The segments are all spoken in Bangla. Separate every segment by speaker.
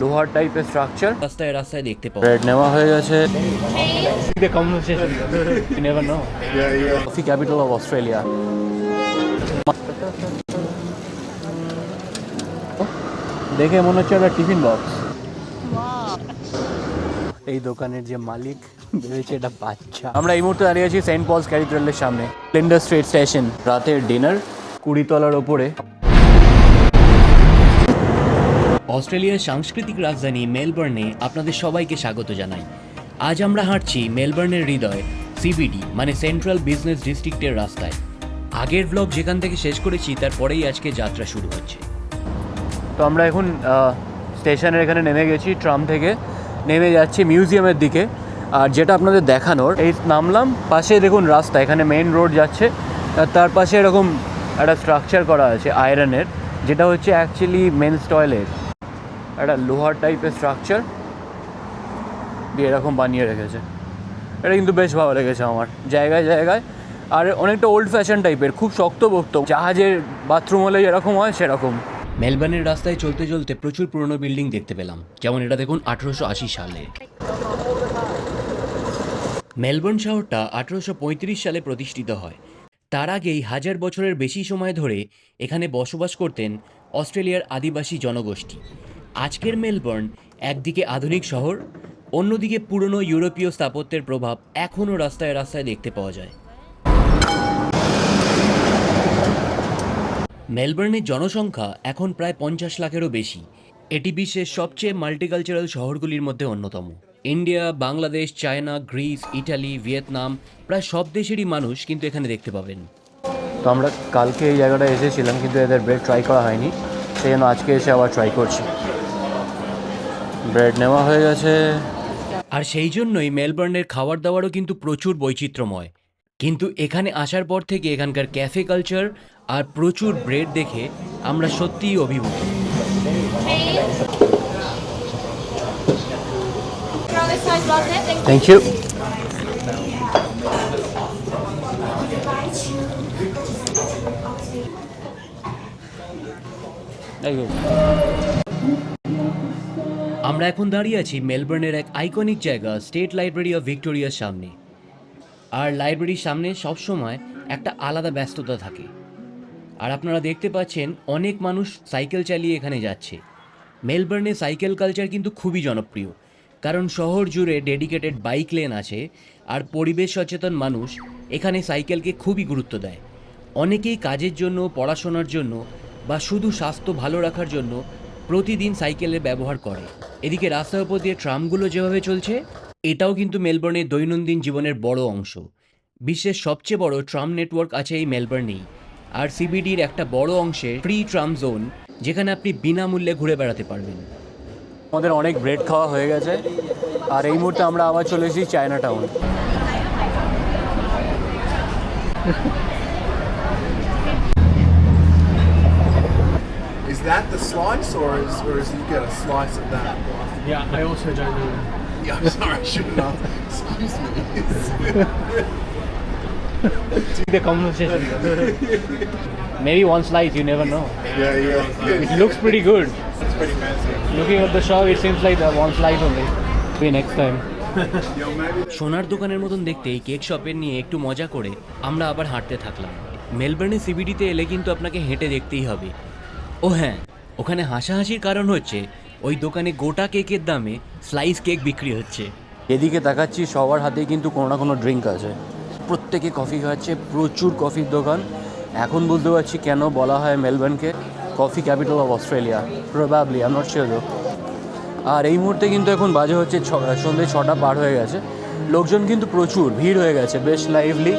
Speaker 1: লোহার টাইপের স্ট্রাকচার
Speaker 2: রাস্তায় রাস্তায় দেখতে পাবো।
Speaker 1: রেড নেওয়া হয়ে গেছে। Coffee capital of australia দেখে মনে হচ্ছে একটা টিফিন বক্স এই দোকানের যে মালিক ভেবেছে এটা বাচ্চা। আমরা এই মুহূর্তে দাঁড়িয়ে আছি সেন্ট পলস ক্যাথিড্রালের সামনে। লিন্ডার স্ট্রিট স্টেশন রাতের ডিনার কুড়ি তলার ওপরে।
Speaker 2: অস্ট্রেলিয়ার সাংস্কৃতিক রাজধানী মেলবোর্নে আপনাদের সবাইকে স্বাগত জানাই। আজ আমরা হাঁটছি মেলবোর্নের হৃদয় সিবিডি মানে সেন্ট্রাল বিজনেস ডিস্ট্রিক্টের রাস্তায়। আগের ব্লগ যেখান থেকে শেষ করেছি তারপরেই আজকে যাত্রা শুরু হচ্ছে।
Speaker 1: তো আমরা এখন স্টেশনের এখানে নেমে গেছি, ট্রাম থেকে। নেমে যাচ্ছি মিউজিয়ামের দিকে। আর যেটা আপনাদের দেখানোর, এই নামলাম, পাশে দেখুন রাস্তা, এখানে মেইন রোড যাচ্ছে। তার পাশে এরকম একটা স্ট্রাকচার করা আছে আয়রনের যেটা হচ্ছে অ্যাকচুয়ালি মেন্স টয়লেট একটা লোহার টাইপের স্ট্রাকচার দিয়ে এরকম বানিয়ে রেখেছে। এটা কিন্তু বেশ ভালো লেগেছে আমার, জায়গায় জায়গায়। আর অনেকটা ওল্ড ফ্যাশন টাইপের খুব শক্ত শক্তপোক্ত, জাহাজের বাথরুম হলে যেরকম হয়, সেরকম।
Speaker 2: মেলবোর্নের রাস্তায় চলতে চলতে প্রচুর পুরনো বিল্ডিং দেখতে পেলাম, যেমন এটা দেখুন আঠেরোশো আশি সালে। মেলবোর্ন শহরটা আঠেরোশো পঁয়ত্রিশ সালে প্রতিষ্ঠিত হয়। তার আগেই হাজার বছরের বেশি সময় ধরে এখানে বসবাস করতেন অস্ট্রেলিয়ার আদিবাসী জনগোষ্ঠী। আজকের মেলবোর্ন একদিকে আধুনিক শহর, অন্যদিকে পুরনো ইউরোপীয় স্থাপত্যের প্রভাব এখনও রাস্তায় রাস্তায় দেখতে পাওয়া যায়। মেলবোর্নের জনসংখ্যা এখন প্রায় পঞ্চাশ লাখেরও বেশি। এটি বিশ্বের সবচেয়ে মাল্টিকালচারাল শহরগুলির মধ্যে অন্যতম। India, Bangladesh, China, Greece, Italy, Vietnam প্রায় সব দেশেরই মানুষ কিন্তু এখানে দেখতে পাবেন।
Speaker 1: তো আমরা কালকে এই জায়গাটায় এসেছিলাম কিন্তু এদের ব্রেড ট্রাই করা হয়নি, সেই জন্য আজকে এসে আবার ট্রাই করছি। ব্রেড নেওয়া হয়ে গেছে।
Speaker 2: আর সেই জন্যই মেলবোর্নের খাবার দাবারও কিন্তু প্রচুর বৈচিত্র্যময়। কিন্তু এখানে আসার পর থেকে এখানকার ক্যাফে কালচার আর প্রচুর ব্রেড দেখে আমরা সত্যিই অভিভূত।
Speaker 3: Size latte. Thank
Speaker 1: thank you
Speaker 2: আমরা এখন দাঁড়িয়ে আছি মেলবোর্নের এক আইকনিক জায়গা স্টেট লাইব্রেরি অফ ভিক্টোরিয়ার সামনে। আর লাইব্রেরির সামনে সবসময় একটা আলাদা ব্যস্ততা থাকে। আর আপনারা দেখতে পাচ্ছেন অনেক মানুষ সাইকেল চালিয়ে এখানে যাচ্ছে। মেলবোর্নে সাইকেল কালচার কিন্তু খুবই জনপ্রিয়। কারণ শহর জুড়ে ডেডিকেটেড বাইক লেন আছে আর পরিবেশ সচেতন মানুষ এখানে সাইকেলকে খুবই গুরুত্ব দেয়। অনেকেই কাজের জন্য, পড়াশোনার জন্য বা শুধু স্বাস্থ্য ভালো রাখার জন্য প্রতিদিন সাইকেলের ব্যবহার করে। এদিকে রাস্তার উপর দিয়ে ট্রামগুলো যেভাবে চলছে, এটাও কিন্তু মেলবোর্নের দৈনন্দিন জীবনের বড় অংশ। বিশ্বের সবচেয়ে বড় ট্রাম নেটওয়ার্ক আছে এই মেলবোর্নেই। আর সিবিডির একটা বড় অংশে ফ্রি ট্রাম জোন যেখানে আপনি বিনামূল্যে ঘুরে বেড়াতে পারবেন।
Speaker 1: আমাদের অনেক ব্রেড খাওয়া হয়ে গেছে, আর এই মুহূর্তে আমরা আবার চলে এসেছি China
Speaker 4: town that the slice, or is or is you get a slice of that?
Speaker 5: Yeah, I also don't know.
Speaker 4: Yeah, I'm sorry, I shouldn't ask. Excuse me.
Speaker 1: the conversation maybe one slice you never know
Speaker 4: yeah, yeah.
Speaker 1: it looks pretty good
Speaker 4: It's pretty fancy.
Speaker 1: looking at the shop it seems like the one slice only maybe next time
Speaker 2: সোনার দোকানের মতন দেখতে এই কেক শপের নিয়ে একটু মজা করে আমরা আবার হাঁটতে থাকলাম মেলবোর্নে সিবিডিতে এলে কিন্তু আপনাকে হেঁটে দেখতেই হবে ও হ্যাঁ ওখানে হাসাহাসির কারণ হচ্ছে ওই দোকানে গোটা কেকের দামে স্লাইস কেক বিক্রি হচ্ছে।
Speaker 1: এদিকে তাকাচ্ছি সবার হাতেই কিন্তু কোনো না কোনো ড্রিঙ্ক আছে। প্রত্যেকে কফি খাচ্ছে, প্রচুর কফির দোকান। এখন বুঝতে পারছি কেন বলা হয় মেলবোর্নকে coffee capital of Australia probably আমি নট শিওর আর এই মুহূর্তে কিন্তু এখন বাজে হচ্ছে সন্ধ্যে ছটা পার হয়ে গেছে। লোকজন কিন্তু প্রচুর, ভিড় হয়ে গেছে, বেশ lively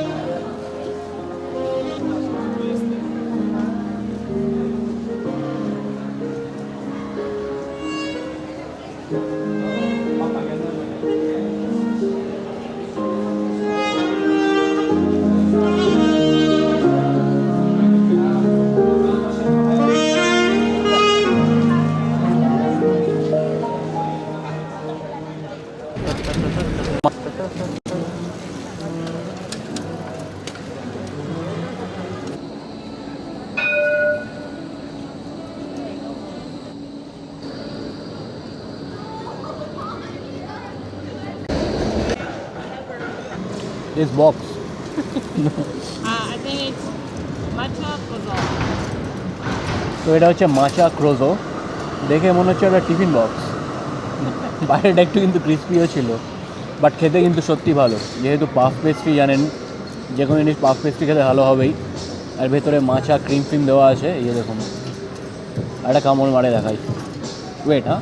Speaker 1: is box
Speaker 3: Uh, I think it's matcha croissant.
Speaker 1: তো এটা হচ্ছে মাচা ক্রোজো দেখে মনে হচ্ছে একটা টিফিন বক্স বাইরেটা একটু কিন্তু ক্রিস্পিও ছিল বাট খেতে কিন্তু সত্যি ভালো। যেহেতু পাফ পেস্ট্রি জানেন যে কোনো জিনিস পাফ পেস্ট্রি খেতে ভালো হবেই। আর ভেতরে মাচা ক্রিম ফ্রিম দেওয়া আছে এই যে দেখুন। একটা কামড় মারে দেখাই। ওয়েট হ্যাঁ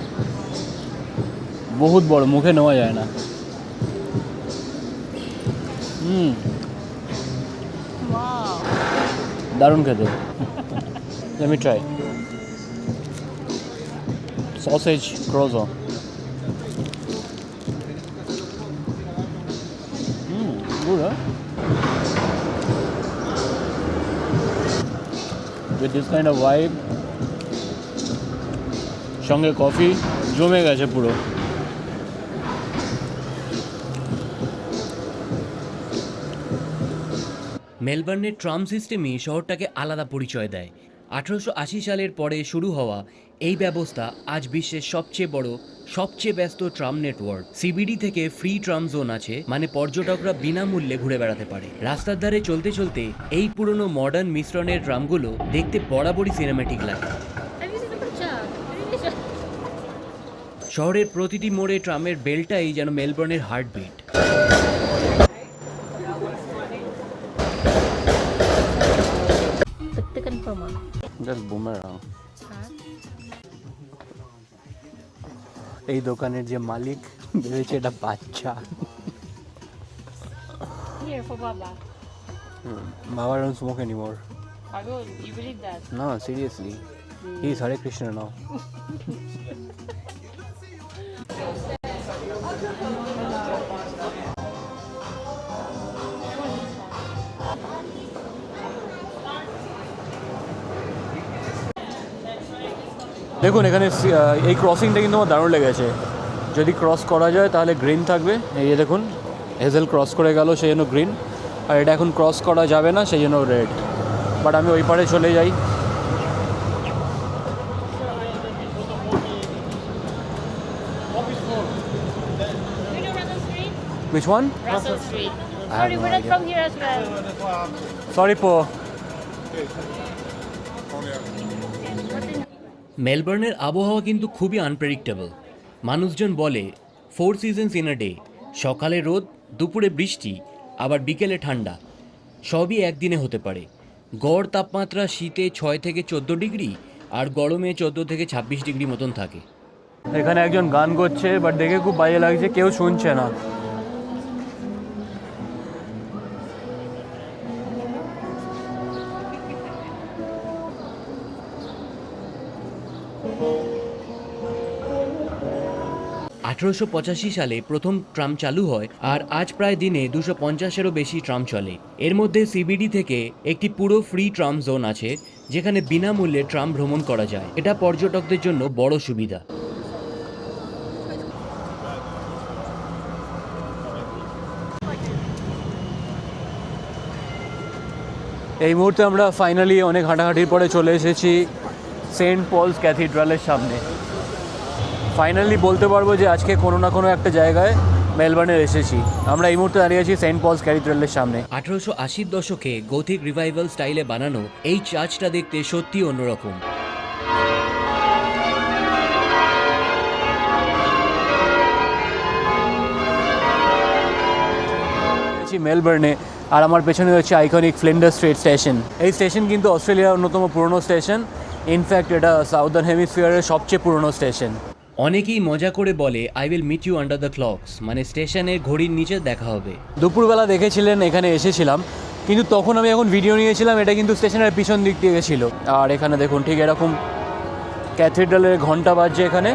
Speaker 1: বহুত বড় মুখে নেওয়া যায় না। হুম
Speaker 3: Wow.
Speaker 1: দারুণ খেতে Let me try. Sausage croissant. Mm, good, huh? With this kind of vibe, সঙ্গে কফি জমে গেছে পুরো
Speaker 2: মেলবার্নের ট্রাম সিস্টেমই শহরটাকে আলাদা পরিচয় দেয়। আঠারোশো আশি সালের পরে শুরু হওয়া এই ব্যবস্থা আজ বিশ্বের সবচেয়ে বড়, সবচেয়ে ব্যস্ত ট্রাম নেটওয়ার্ক। সিবিডি থেকে ফ্রি ট্রাম জোন আছে মানে পর্যটকরা বিনামূল্যে ঘুরে বেড়াতে পারে। রাস্তার ধারে চলতে চলতে এই পুরনো মডার্ন মিশ্রণের ট্রামগুলো দেখতে বরাবরই সিনেমেটিক লাগে. শহরের প্রতিটি মোড়ে ট্রামের বেলটাই যেন মেলবোর্নের হার্টবিট
Speaker 1: জাস্ট বুমেরাং এই দোকানের যে মালিক ভেবেছে এটা বাচ্চা
Speaker 3: Here for Baba.
Speaker 1: Baba don't smoke anymore
Speaker 3: Pagod, you believe that?
Speaker 1: না seriously he is Hare Krishna now দেখুন এখানে সি- এই ক্রসিংটা কিন্তু আমার দারুণ লেগেছে যদি ক্রস করা যায় তাহলে গ্রিন থাকবে এই যে দেখুন হেজেল ক্রস করে গেল সেই জন্য গ্রিন আর এটা এখন ক্রস করা যাবে না সেই জন্য রেড বাট আমি ওই পারে চলে যাই? Which one?
Speaker 3: Russell Street. Sorry,
Speaker 1: no
Speaker 3: we're not from here as well.
Speaker 1: Sorry po.
Speaker 2: মেলবোর্নের আবহাওয়া কিন্তু খুবই আনপ্রেডিক্টেবল মানুষজন বলে four seasons in a day সকালে রোদ, দুপুরে বৃষ্টি, আবার বিকেলে ঠান্ডা। সবই একদিনে হতে পারে। গড় তাপমাত্রা শীতে ছয় থেকে চোদ্দ ডিগ্রি আর গরমে চোদ্দ থেকে ছাব্বিশ ডিগ্রি মতন থাকে।
Speaker 1: এখানে একজন গান করছে বাট দেখে খুব বাজে লাগছে, কেউ শুনছে না।
Speaker 2: আঠেরোশো পঁচাশি সালে প্রথম ট্রাম চালু হয় আর আজ প্রায় দিনে দুশো পঞ্চাশেরও বেশি ট্রাম চলে। এর মধ্যে সিবিডি থেকে একটি পুরো ফ্রি ট্রাম জোন আছে, যেখানে বিনামূল্যে ট্রাম ভ্রমণ করা যায়। এটা পর্যটকদের জন্য বড় সুবিধা।
Speaker 1: এই মুহূর্তে আমরা ফাইনালি অনেক হাঁটাহাঁটির পরে চলে এসেছি সেন্ট পলস ক্যাথিড্রালের সামনে। ফাইনালি বলতে পারব যে আজকে কোনো না কোনো একটা জায়গায় মেলবার্নের এসেছি। আমরা এই মুহূর্তে দাঁড়িয়ে আছি সেন্ট পলস ক্যাথিড্রালের সামনে।
Speaker 2: আঠারোশো আশির দশকে গথিক রিভাইভাল স্টাইলে বানানো এই চার্চটা দেখতে সত্যি অন্যরকম।
Speaker 1: মেলবার্নে আর আমার পেছনে রয়েছে আইকনিক ফ্লিন্ডার স্ট্রিট স্টেশন এই স্টেশন কিন্তু অস্ট্রেলিয়ার অন্যতম পুরনো স্টেশন। ইনফ্যাক্ট এটা সাউদার্ন হেমিসফিয়ারের সবচেয়ে পুরনো স্টেশন।
Speaker 2: অনেকেই মজা করে বলে I will meet you under the clocks মানে স্টেশনের ঘড়ির নিচে দেখা হবে।
Speaker 1: দুপুরবেলা দেখেছিলেন, এখানে এসেছিলাম। কিন্তু তখন আমি এখন ভিডিও নিয়েছিলাম, এটা কিন্তু স্টেশনের পিছন দিক দিয়ে গেছিল। আর এখানে দেখুন, ঠিক এরকম ক্যাথিড্রালের ঘণ্টা বাজছে এখানে।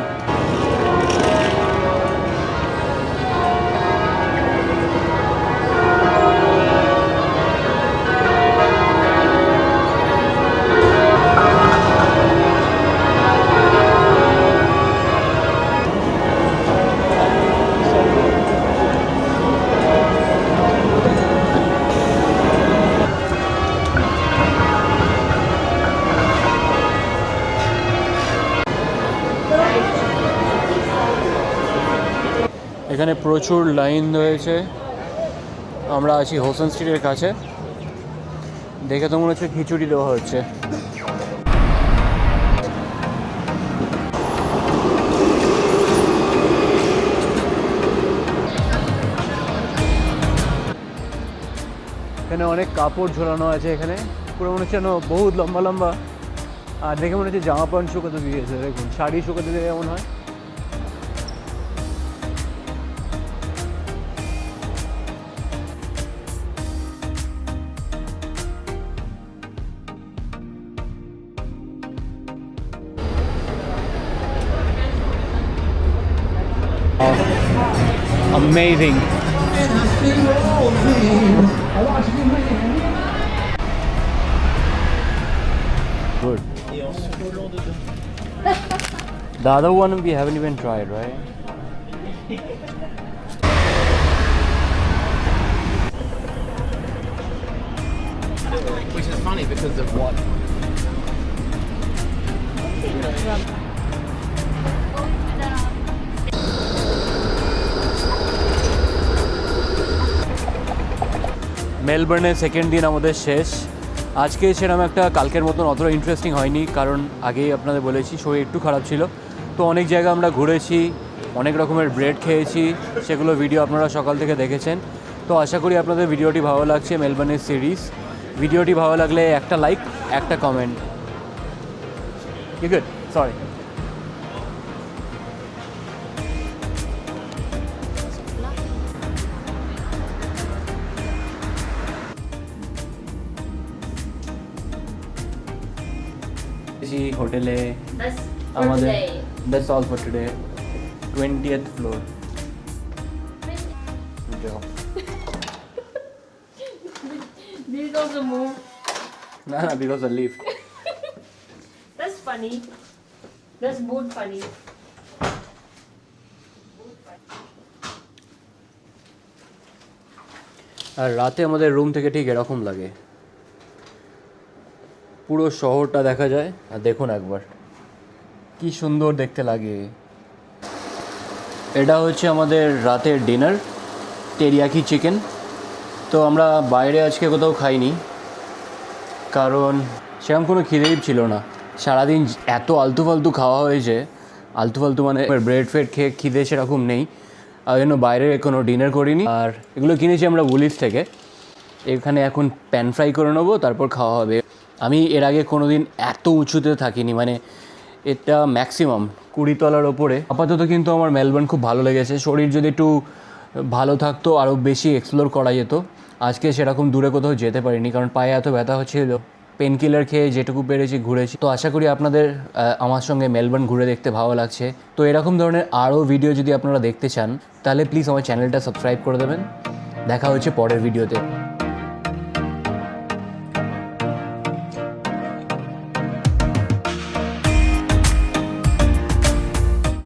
Speaker 1: প্রচুর লাইন রয়েছে। আমরা আছি হোসেন স্ট্রিটের কাছে। দেখে তো মনে হচ্ছে খিচুড়ি দেওয়া হচ্ছে। এখানে অনেক কাপড় ঝোলানো আছে এখানে। পুরো মনে হচ্ছে যেন বহুত লম্বা লম্বা। আর দেখে মনে হচ্ছে জামা প্যান্ট শুকাতে দিয়েছে, দেখুন, শাড়ি শুকাতে দিয়ে এমন হয়। Amazing. Good. The other one we haven't even tried, right?
Speaker 6: Which is funny because of what?
Speaker 1: মেলবোর্নের সেকেন্ড দিন আমাদের শেষ। আজকে সেরকম একটা কালকের মতন অতটা ইন্টারেস্টিং হয়নি, কারণ আগেই আপনাদের বলেছি, শরীর একটু খারাপ ছিল। তো অনেক জায়গা আমরা ঘুরেছি, অনেক রকমের ব্রেড খেয়েছি, সেগুলো ভিডিও আপনারা সকাল থেকে দেখেছেন। তো আশা করি আপনাদের ভিডিওটি ভালো লাগছে মেলবোর্নের সিরিজ ভিডিওটি ভালো লাগলে একটা লাইক একটা কমেন্ট কি গুড সরি হোটেলে
Speaker 3: That's for
Speaker 1: আমাদের
Speaker 3: today.
Speaker 1: That's all for today twentieth floor
Speaker 3: Because the move.
Speaker 1: না না because of lift
Speaker 3: That's funny. That's both funny.
Speaker 1: আর রাতে আমাদের রুম থেকে ঠিক এরকম লাগে পুরো শহরটা দেখা যায়। আর দেখুন একবার। কি সুন্দর দেখতে লাগে। এটা হচ্ছে আমাদের রাতের ডিনার টেরিয়াকি চিকেন তো আমরা বাইরে আজকে কোথাও খাইনি। কারণ সেরকম কোনো খিদেই ছিল না। সারাদিন এত আলতু ফালতু খাওয়া হয়েছে। আলতু ফালতু মানে ব্রেড ফ্রেড খেয়ে খিদে সেরকম নেই। আর জন্য বাইরে কোনো ডিনার করিনি। আর এগুলো কিনেছি আমরা বুলিশ থেকে। এখানে এখন প্যান ফ্রাই করে নেব, তারপর খাওয়া হবে। আমি এর আগে কোনো দিন এত উঁচুতে থাকিনি মানে এটা ম্যাক্সিমাম কুড়ি তলার ওপরে। আপাতত কিন্তু আমার মেলবোর্ন খুব ভালো লেগেছে। শরীর যদি একটু ভালো থাকতো আরও বেশি এক্সপ্লোর করা যেত, আজকে সেরকম দূরে কোথাও যেতে পারিনি, কারণ পায়ে এত ব্যথা হচ্ছিল। পেন কিলার খেয়ে যেটুকু পেরেছি ঘুরেছি। তো আশা করি আপনাদের আমার সঙ্গে মেলবোর্ন ঘুরে দেখতে ভালো লাগছে। তো এরকম ধরনের আরও ভিডিও যদি আপনারা দেখতে চান, তাহলে প্লিজ আমার চ্যানেলটা সাবস্ক্রাইব করে দেবেন। দেখা হচ্ছে পরের ভিডিওতে